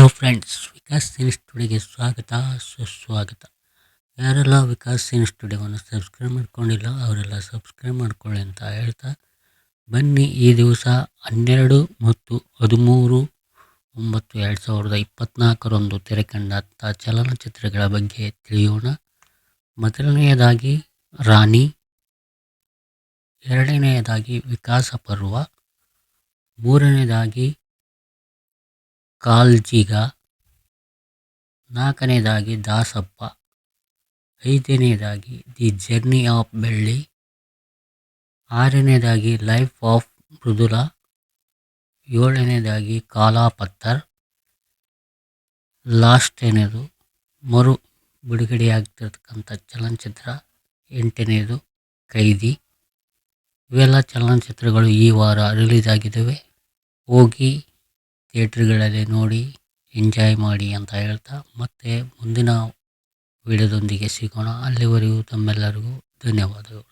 Hello friends Vikas cine ಸ್ಟುಡಿಯೋಗೆ ಸ್ವಾಗತ, ಸುಸ್ವಾಗತ. ಯಾರೆಲ್ಲ ವಿಕಾಸ್ ಸಿನಿ ಸ್ಟುಡಿಯೋವನ್ನು ಸಬ್ಸ್ಕ್ರೈಬ್ ಮಾಡ್ಕೊಂಡಿಲ್ಲ, ಅವರೆಲ್ಲ ಸಬ್ಸ್ಕ್ರೈಬ್ ಮಾಡ್ಕೊಳ್ಳಿ ಅಂತ ಹೇಳ್ತಾ ಬನ್ನಿ ಈ ದಿವಸ ಹನ್ನೆರಡು ಮತ್ತು ಹದಿಮೂರು ಒಂಬತ್ತು ಎರಡು ಸಾವಿರದ ಇಪ್ಪತ್ತ್ನಾಲ್ಕರಂದು ತೆರೆ ಕಂಡಂಥ ಚಲನಚಿತ್ರಗಳ ಬಗ್ಗೆ ತಿಳಿಯೋಣ. ಮೊದಲನೆಯದಾಗಿ ರಾಣಿ, ಎರಡನೆಯದಾಗಿ ವಿಕಾಸ ಪರ್ವ, ಮೂರನೇದಾಗಿ ಕಾಲ್ಜಿಗ. ನಾಲ್ಕನೇದಾಗಿ ದಾಸಪ್ಪ. ಐದನೇದಾಗಿ ದಿ ಜರ್ನಿ ಆಫ್ ಬೆಳ್ಳಿ. ಆರನೇದಾಗಿ ಲೈಫ್ ಆಫ್ ಮೃದುಲ. ಏಳನೇದಾಗಿ ಕಾಲಾಪತ್ತರ್. ಲಾಸ್ಟನೇದು ಮರು ಬಿಡುಗಡೆಯಾಗ್ತಿರ್ತಕ್ಕಂಥ ಚಲನಚಿತ್ರ. ಎಂಟನೇದು ಕೈದಿ. ಇವೆಲ್ಲ ಚಲನಚಿತ್ರಗಳು ಈ ವಾರ ರಿಲೀಸ್ ಆಗಿದ್ದಾವೆ ಹೋಗಿ ಥಿಯೇಟ್ರ್ಗಳಲ್ಲಿ ನೋಡಿ ಎಂಜಾಯ್ ಮಾಡಿ ಅಂತ ಹೇಳ್ತಾ ಮತ್ತೆ ಮುಂದಿನ ವಿಡಿಯೋದೊಂದಿಗೆ ಸಿಗೋಣ. ಅಲ್ಲಿವರೆಗೂ ತಮ್ಮೆಲ್ಲರಿಗೂ ಧನ್ಯವಾದಗಳು.